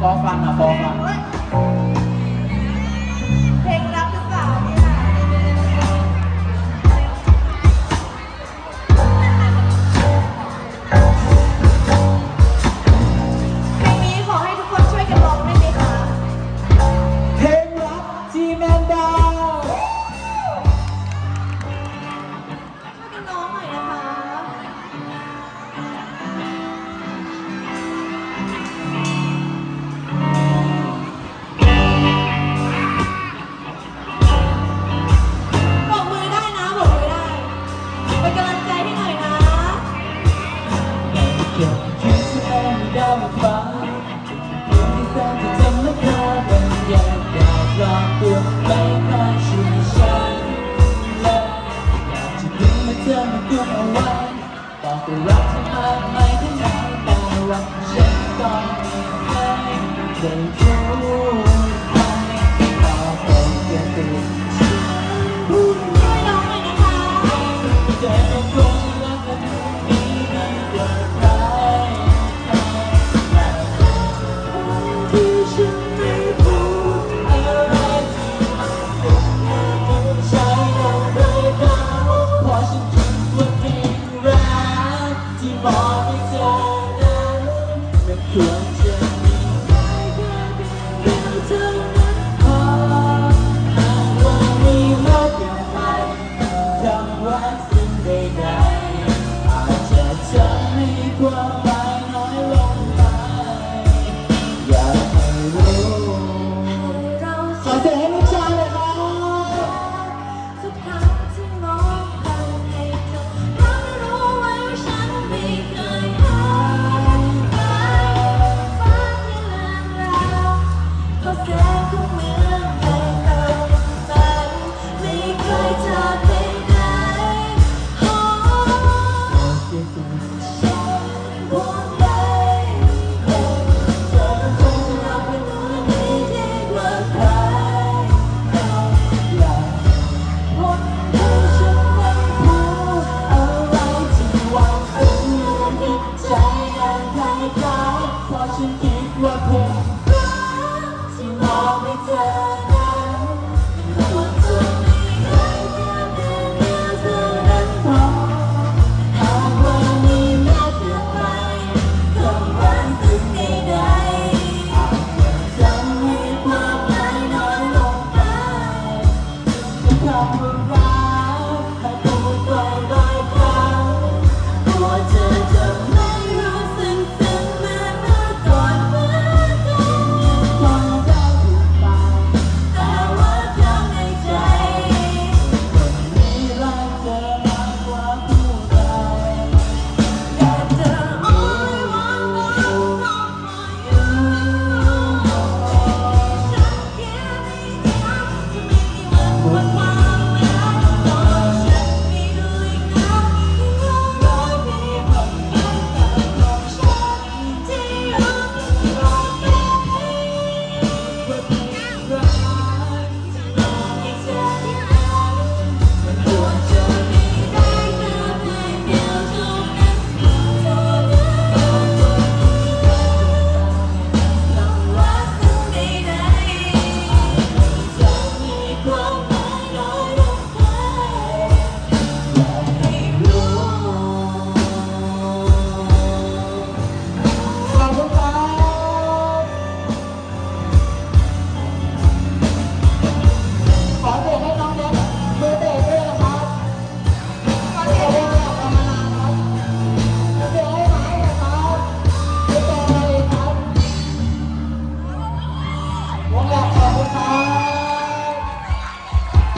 包饭啊，包饭。 ธอมันกลุ้เอาไว้ต่อไปรักเธอมากไหมแค่ไหนแต่ว่าฉันก็ไม่เคยรู้ อเสีลูกชายเลยครับทุกครั้งที่มองไปให้เธอราะรู้ว่าฉันม่เคยหายไปฟ้าที่ลางราวเพรสงของเว่าผมรักที่มองไม่เจอ